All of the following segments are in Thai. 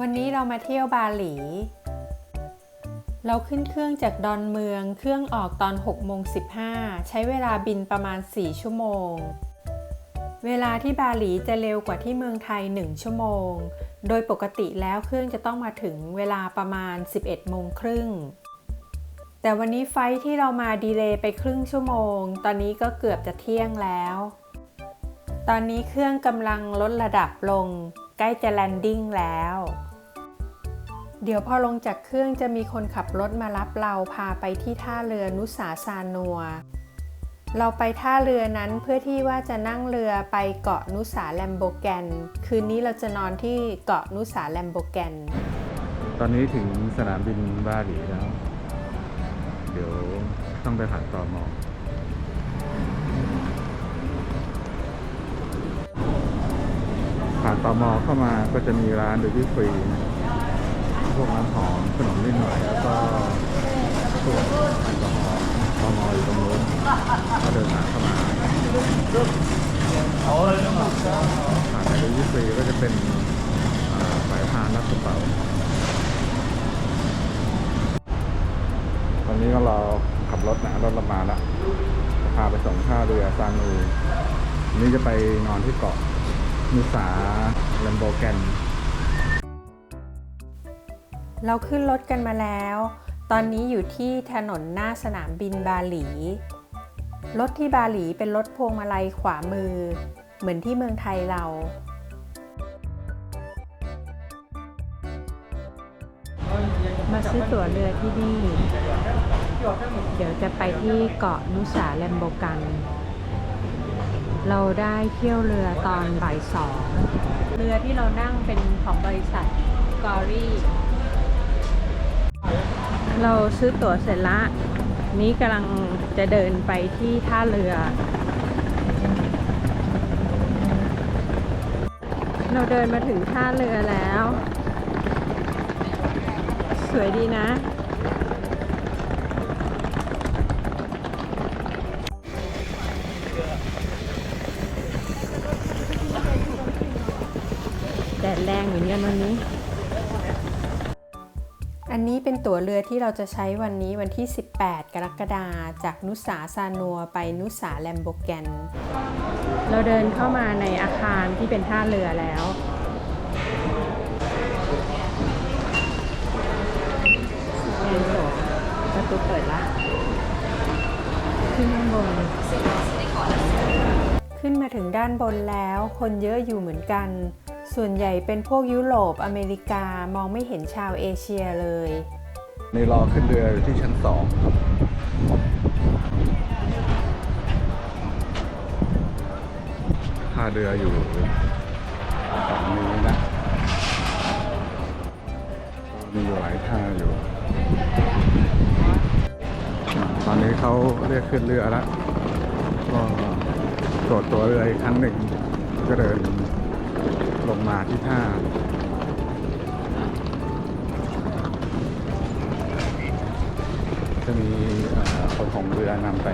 วันนี้เรามาเที่ยวบาหลี เราขึ้นเครื่องจากดอนเมือง เครื่องออกตอน6โมง15 ใช้เวลาบินประมาณ 4 ชั่วโมง เวลาที่บาหลีจะเร็วกว่าที่เมืองไทย 1 ชั่วโมง โดยปกติแล้วเครื่องจะต้องมาถึงเวลาประมาณ 11โมงครึ่ง แต่วันนี้ไฟท์ที่เรามาดีเลย์ไปครึ่งชั่วโมง ตอนนี้ก็เกือบจะเที่ยงแล้ว ตอนนี้เครื่องกำลังลดระดับลง ใกล้จะแลนดิ้งแล้ว เดี๋ยวพอลงจากเครื่องจะมีคนขับรถมารับเราพาไปที่ท่าเรือนุสาซานัว เราไปท่าเรือนั้นเพื่อที่ว่าจะนั่งเรือไปเกาะนุสาแลมโบแกน คืนนี้เราจะนอนที่เกาะนุสาแลมโบแกน ตอนนี้ถึงสนามบินบาหลีแล้ว เดี๋ยวต้องไปผ่านตอมอ ผ่านตอมอเข้ามาก็จะมีร้านดูที่ฟรีพวกน้ำหอมขนมนิดหน่อยแล้วก็พวกแอลกอฮอล์ตอมออยู่ตรงนู้นก็เดินทางเข้ามาผ่านไปดูที่ฟรีก็จะเป็นสายพานรับกระเป๋าตอนนี้ก็รอขับรถนะรถเรามาแล้วจะพาไปส่งท่าเรือซานูวันนี้จะไปนอนที่เกาะ นุสาแลมโบแกนเราขึ้นรถกันมาแล้ว ตอนนี้อยู่ที่ถนนหน้าสนามบินบาหลี รถที่บาหลีเป็นรถพวงมาลัยขวามือ เหมือนที่เมืองไทยเรา มาซื้อตั๋วเรือที่นี่ เดี๋ยวจะไปที่เกาะนุสาแลมโบกัน เราได้เที่ยวเรือตอนบ่ายสองเรือที่เรานั่งเป็นของบริษัทกอรี่ เราซื้อตั๋วเสร็จละ นี้กำลังจะเดินไปที่ท่าเรือ เราเดินมาถึงท่าเรือแล้ว สวยดีนะ ดดแรงเหมือนกันวันนี้ อันนี้เป็นตั๋วเรือที่เราจะใช้วันนี้วันที่ 18 กรกฎาคมจากนุสาซานัวไปนุสาแลมโบแกน เราเดินเข้ามาในอาคารที่เป็นท่าเรือแล้วงานจบประตูเปิดละขึ้นข้างบนขึ้นมาถึงด้านบนแล้ว คนเยอะอยู่เหมือนกัน ส่วนใหญ่เป็นพวกยุโรปอเมริกามองไม่เห็นชาวเอเชียเลย ในรอขึ้นเรืออยู่ที่ชั้นสองท่าเรืออยู่ฝั่งนี้นะมีอยู่หลายท่าอยู่ ตอนนี้เขาเรียกขึ้นเรือแล้วก็ตรวจตัวเรืออีกครั้งหนึ่งก็เดิน ลงมาที่ท่าจะมีคนของเรือนำไป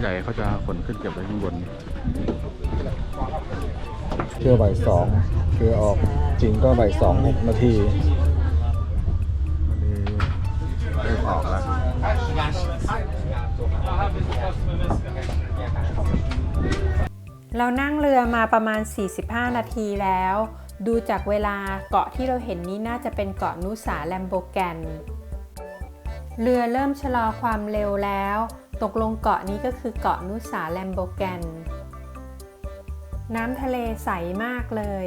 ใหญ่เขาจะขนขึ้นเก็บไว้ข้างบนเที่ยวบ่ายสองคือออกจริงก็บ่ายสองหกนาทีวันนี้เริ่มออกแล้วเรานั่งเรือมาประมาณ 45 นาทีแล้ว ดูจากเวลาเกาะที่เราเห็นนี้น่าจะเป็นเกาะนุสาแลมโบแกน เรือเริ่มชะลอความเร็วแล้ว ตกลงเกาะนี้ก็คือเกาะนุสาแลมโบแกน น้ำทะเลใสมากเลย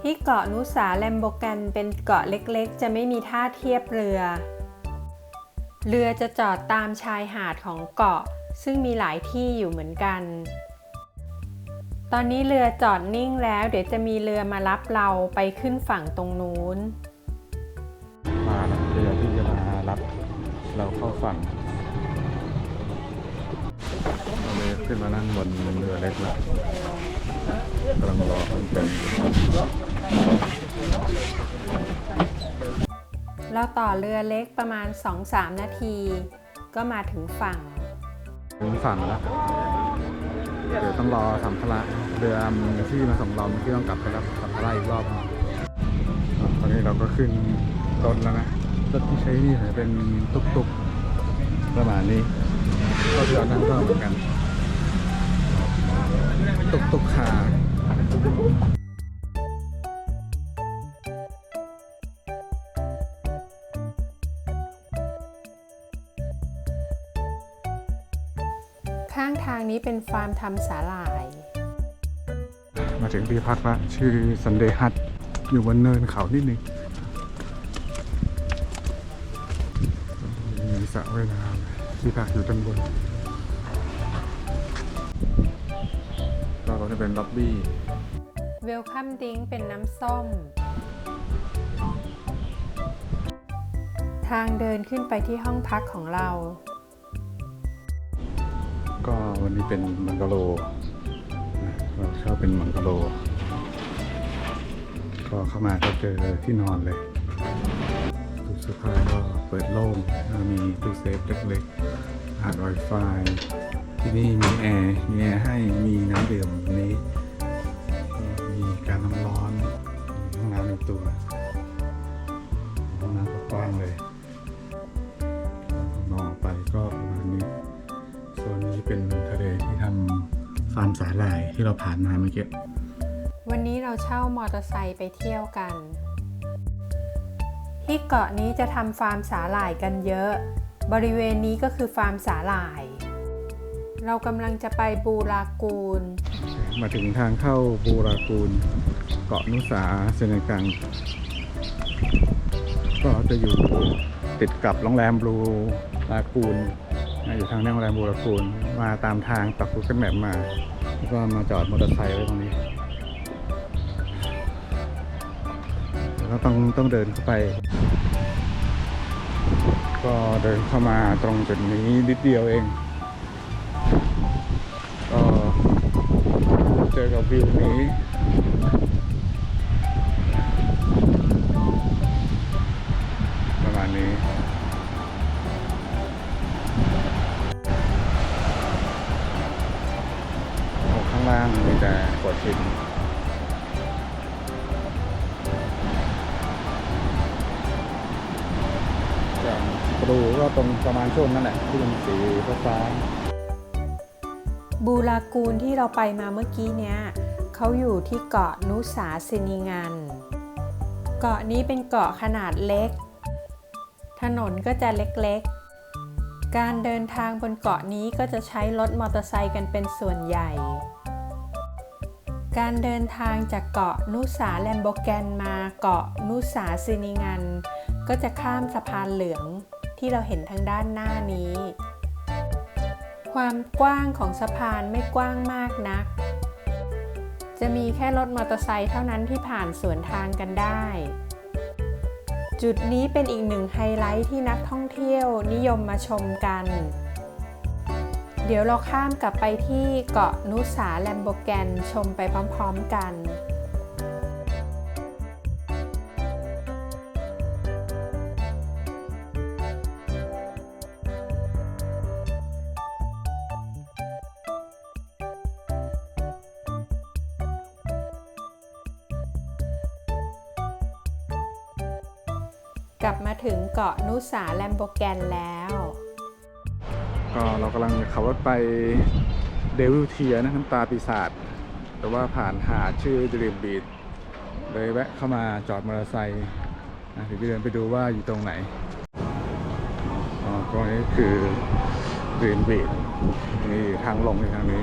ที่เกาะนุสาแลมโบแกนเป็นเกาะเล็กๆ จะไม่มีท่าเทียบเรือ เรือจะจอดตามชายหาดของเกาะ ซึ่งมีหลายที่อยู่เหมือนกัน ตอนนี้เรือจอดนิ่งแล้ว เดี๋ยวจะมีเรือมารับเราไปขึ้นฝั่งตรงนู้น มาแล้วเรือที่จะมารับเราเข้าฝั่ง ขึ้นมานั่งบนเรือเล็กแล้วกำลังรอคนเต็มเราต่อเรือเล็กประมาณ 2-3 นาที ก็มาถึงฝั่ง ถึงฝั่งแล้ว เดี๋ยวต้องรอสัมภาระเรือที่มาส่งเราที่ต้องกลับไปรับสัมภาระอีกรอบ ตอนนี้เราก็ขึ้นรถแล้วนะรถที่ใช้นี่เป็นตุกๆประมาณนี้ก็ที่เรานั่งก็เหมือนกันางทางนี้เป็นฟาร์มทำสาหร่าย มาถึงที่พักละชื่อซันเดย์ฮัทอยู่บนเนินเขานิดนึงมีสระว่ายน้ำที่พักอยู่ด้านบนก็จะเป็นล็อบบี้เวลคัมดิงเป็นน้ำส้ม ทางเดินขึ้นไปที่ห้องพักของเรา ก็วันนี้เป็นมังกะโลเราเช่าเป็นมังกะโล ก็เข้ามาก็เจอที่นอนเลยตู้เสื้อผ้าก็เปิดโล่งมีตู้เซฟเล็กๆผ่าน Wi-Fi ที่นี่มีแอร์ มีแอร์ให้มีน้ำดื่มวันนี้ มีการน้ำร้อนมีห้องน้ำในตัว ห้องน้ำก็กว้างเลย โซนนี้เป็นทะเลที่ทำฟาร์มสาหร่ายที่เราผ่านมาเมื่อกี้ วันนี้เราเช่ามอเตอร์ไซค์ไปเที่ยวกัน ที่เกาะนี้จะทำฟาร์มสาหร่ายกันเยอะ บริเวณนี้ก็คือฟาร์มสาหร่าย เรากำลังจะไปบูรากูล มาถึงทางเข้าบูรากูล เกาะนุสาเซเนกัง ก็จะอยู่ติดกับโรงแรมบลูรากูลนะ อยู่ทางโรงแรมบูรากูลมาตามทางปักกูเกิลแมปมา แล้วก็มาจอดมอเตอร์ไซค์ไว้ตรงนี้ แล้วต้องต้องเดินเข้าไป ก็เดินเข้ามาตรงจุดนี้นิดเดียวเอง ก็เจอกับวิวนี้ ฟ้าบูรากูลที่เราไปมาเมื่อกี้เนี้ยเขาอยู่ที่เกาะนุสาสินิงัน เกาะนี้เป็นเกาะขนาดเล็ก ถนนก็จะเล็กๆ การเดินทางบนเกาะนี้ก็จะใช้รถมอเตอร์ไซค์กันเป็นส่วนใหญ่ การเดินทางจากเกาะนุสาแลมโบแกนมาเกาะนุสาสินิงัน ก็จะข้ามสะพานเหลืองที่เราเห็นทางด้านหน้านี้ ความกว้างของสะพานไม่กว้างมากนัก จะมีแค่รถมอเตอร์ไซค์เท่านั้นที่ผ่านสวนทางกันได้ จุดนี้เป็นอีกหนึ่งไฮไลท์ที่นักท่องเที่ยวนิยมมาชมกัน เดี๋ยวเราข้ามกลับไปที่เกาะนุสาแลมโบแกนชมไปพร้อมๆกัน เกาะนุสาแลมโบแกนแล้ว ก็เรากำลังขับรถไปเดวิลเทียนะน้ำตาปีศาจแต่ว่าผ่านหาดชื่อดรีมบีดเลยแวะเข้ามาจอดมอเตอร์ไซค์นะเดี๋ยวจะเดินไปดูว่าอยู่ตรงไหนอ๋อก็นี้คือดรีมบีดนี่ทางลงในทางนี้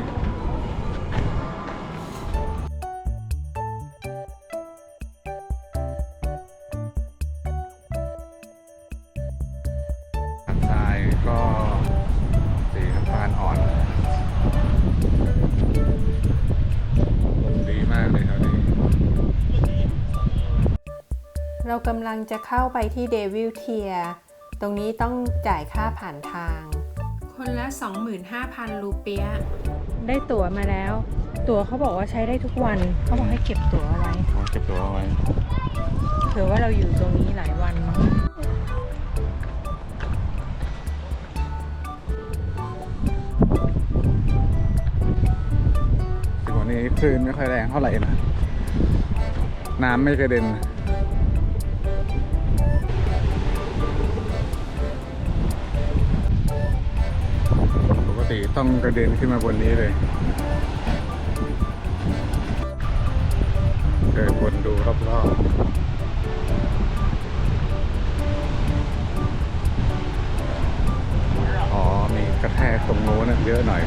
ก็สีน้ำตาลอ่อน ดีมากเลยแถวนี้ เรากำลังจะเข้าไปที่เดวิลเทีย ตรงนี้ต้องจ่ายค่าผ่านทาง คนละ 25,000 รูเปีย ได้ตั๋วมาแล้ว ตั๋วเขาบอกว่าใช้ได้ทุกวัน เขาบอกให้เก็บตั๋วเอาไว้เก็บตั๋วเอาไว้เผื่อว่าเราอยู่ตรงนี้หลายวันมั้ง คลื่นไม่ค่อยแรงเท่าไหร่นะ น้ำไม่กระเด็นปกติต้องกระเด็นขึ้นมาบนนี้เลยเดินวนดูรอบๆอ๋อมีกระแทกตรงโน้นเยอะหน่อย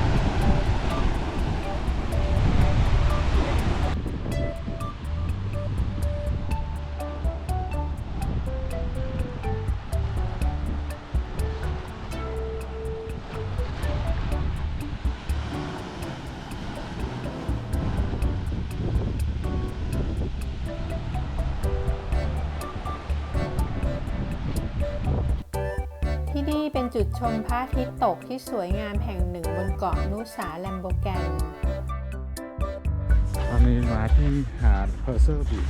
นี่เป็นจุดชมพระอาทิตย์ตกที่สวยงามแห่งหนึ่งบนเกาะนูสาแลมโบแกน ตอนนี้มาที่หาดเพอร์เซอร์บี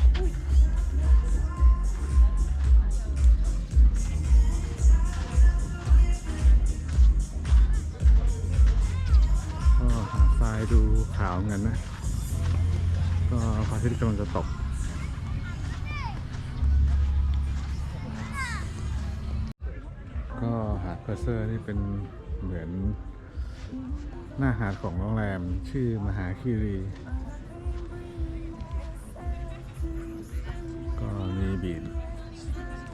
ก็หาดทรายดูขาวเงินนะ ก็พระอาทิตย์กำลังจะตก ก็หาดเพอร์เซอร์นี่เป็นเหมือนหน้าหาดของโรงแรมชื่อมหาคีรี ก็มีบีด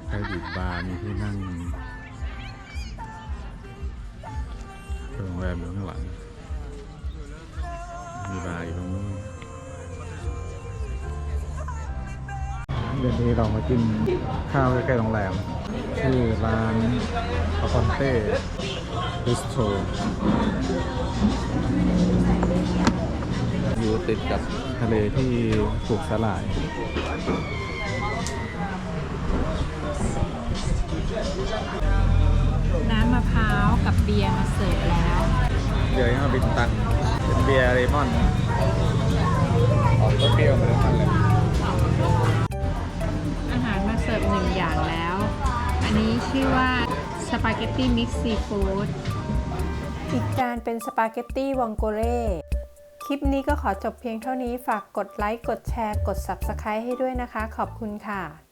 ใช้บีดบาร์มีที่นั่งโรงแรมอยู่ข้างหลัง มีบาร์อยู่ตรงนู้นเดือนนี้เรามากินข้าวใกล้ๆโรงแรม ชื่อร้านปาคอนเต้บิสโตอยู่ติดกับทะเลที่ปลูกสาหร่าย น้ำมะพร้าวกับเบียร์มาเสิร์ฟแล้วเดี๋ยวมาบินตัน เป็นเบียร์เลมอนออกก็เปรี้ยวเหมือนกันเลย ชื่อว่าสปาเกตตี้มิกซ์ซีฟู้ดอีกจานเป็นสปาเกตตี้วองโกเล่คลิปนี้ก็ขอจบเพียงเท่านี้ฝากกดไลค์ กดแชร์ กด Subscribe ให้ด้วยนะคะ ขอบคุณค่ะ